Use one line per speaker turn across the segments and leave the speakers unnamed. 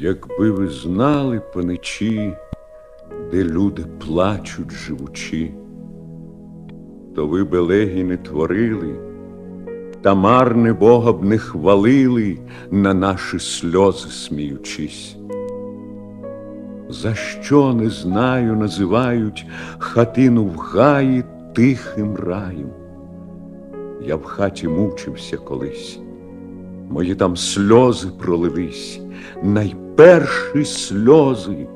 Якби ви знали паничі, де люди плачуть живучи, то ви б елегій не творили, та марне Бога б не хвалили на наші сльози сміючись. За що не знаю, називають хатину в гаї тихим раєм. Я в хаті мучився колись, мої там сльози пролились, найперші сльози.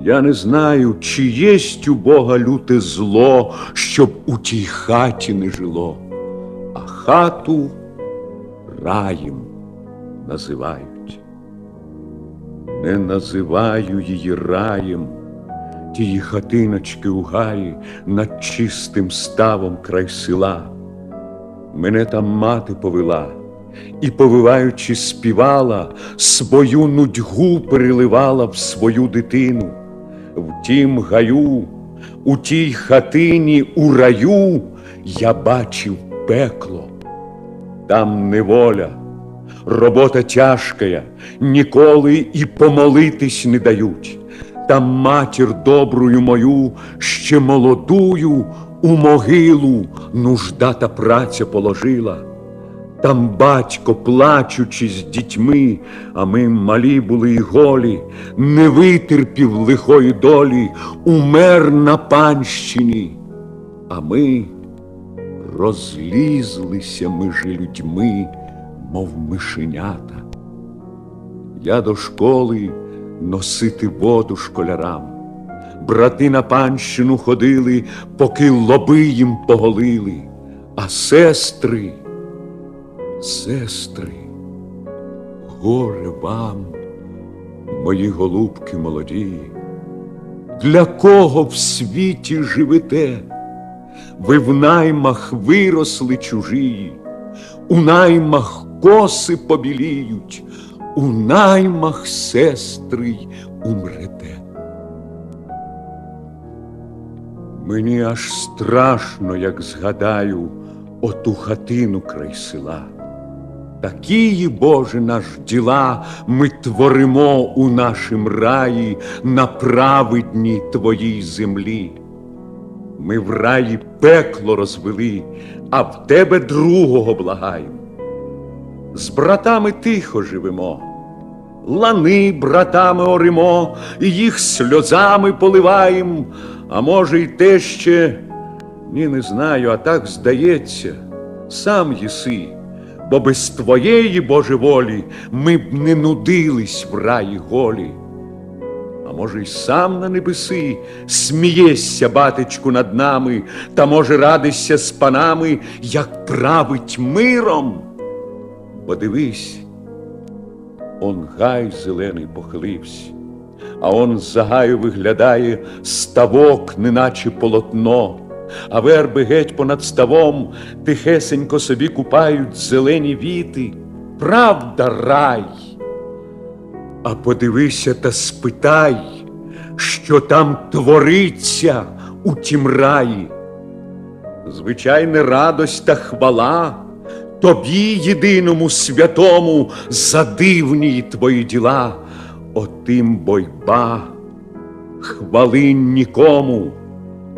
Я не знаю, чи єсть у Бога люте зло, щоб у тій хаті не жило, а хату раєм називають. Не називаю її раєм, тії хатиночки у гаї над чистим ставом край села. Мене там мати повела і, повиваючи, співала, свою нудьгу переливала в свою дитину. В тім гаю, у тій хатині, у раю я бачив пекло. Там неволя, робота тяжкая, ніколи і помолитись не дають. Там матір добрую мою, ще молодую у могилу нужда та праця положила. Там батько, плачучи з дітьми, а ми малі були й голі, не витерпів лихої долі, умер на панщині, а ми розлізлися між людьми, мов мишенята. Я до школи носити воду школярам. Брати на панщину ходили, поки лоби їм поголили, а сестри, сестри, горе вам, мої голубки молоді, для кого в світі живете? Ви в наймах виросли чужі, у наймах коси побіліють, у наймах сестри й умрете. Мені аж страшно, як згадаю оту хатину край села. Такії, Боже, наш діла ми творимо у нашім раї на праведній Твоїй землі. Ми в раї пекло розвели, а в тебе другого благаємо. З братами тихо живемо, лани братами оримо, і їх сльозами поливаєм, а може, й те ще, ні, не знаю, а так здається, сам єси, бо без твоєї Боже волі ми б не нудились в раї голі. А може, й сам на небеси смієшся, батечку, над нами, та може радишся з панами, як править миром. Бо дивись, он гай зелений похилився, а он за гаю виглядає ставок, неначе полотно, а верби геть понад ставом тихесенько собі купають зелені віти. Правда, рай. А подивися та спитай, що там твориться у тім раї. Звичайне радость та хвала тобі, єдиному святому, за дивні твої діла, отим бойба, хвали нікому,